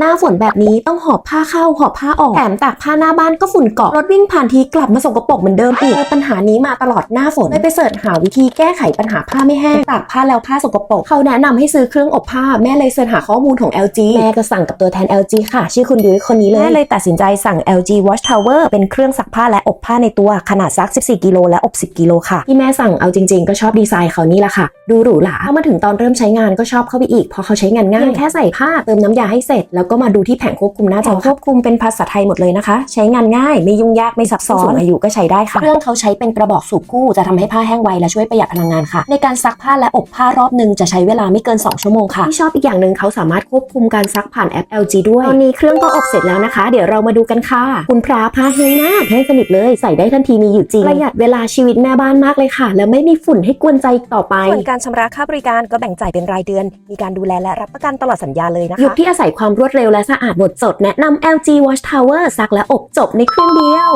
หน้าฝนแบบนี้ต้องหอบผ้าเข้าหอบผ้าออกแถมตากผ้าหน้าบ้านก็ฝุ่นเกาะรถวิ่งผ่านทีกลับมาสกปรกเหมือนเดิมอีกปัญหานี้มาตลอดหน้าฝนเลยไปเสิร์ชหาวิธีแก้ไขปัญหาผ้าไม่แห้งตากผ้าแล้วผ้าสกปรกเขาแนะนำให้ซื้อเครื่องอบผ้าแม่เลยเสิร์ชหาข้อมูลของ LG แม่ก็สั่งกับตัวแทน LG ค่ะ ชื่อคุณยุ้ยคนนี้เลยแม่เลยตัดสินใจสั่ง LG Wash Tower เป็นเครื่องซักผ้าและอบผ้าในตัวขนาดซัก 14 กิโลและอบ 10 กิโลค่ะที่แม่สั่งเอาจริง ๆ ก็ชอบดีไซน์เขานี่แหละค่ะ ดูหรูหราพอมาถึงตอนเริ่มใช้งานก็ชอบเข้าไปอีกเพราะเขาใช้งานง่ายแค่ใส่ผ้าเติมน้ำยาให้เสร็จแล้วก็มาดูที่แผงควบคุมหน้าจอควบคุมเป็นภาษาไทยหมดเลยนะคะ ใช้งานง่ายไม่ยุ่งยากไม่ซับซ้อนสูงอายุก็ใช้ได้ค่ะเครื่องเขาใช้เป็นกระบอกสูบคู่จะทำให้ผ้าแห้งไวและช่วยประหยัดพลังงานค่ะ ในการซักผ้าและอบผ้ารอบหนึ่งจะใช้เวลาไม่เกิน 2 ชั่วโมงค่ะที่ชอบอีกอย่างหนึ่งเขาสามารถควบคุมการซักผ่านแอป LG ด้วยตอนนี้เครื่องก็อบเสร็จแล้วนะคะ เดี๋ยวเรามาดูกันค่ะ คุณพระผ้าแห้งมากแห้งสนิทเลยใส่ได้ทันทีมีอยู่จริงประหยัดเวลาชีวิตแม่บ้านมากเลยค่ะ แล้วไม่มีฝุ่นให้กวนใจอีกต่อไปส่วนการชำระค่าบริการก็แบ่งจ่ายเป็นรายเดือน มีการดูแลและรับประกันตลอดสัญญาเลยนะยุคคะที่อาศัยความรวดเร็วและสะอาดหมดจดแนะนำ LG Watch Tower ซักและอบจบในเครื่องเดียว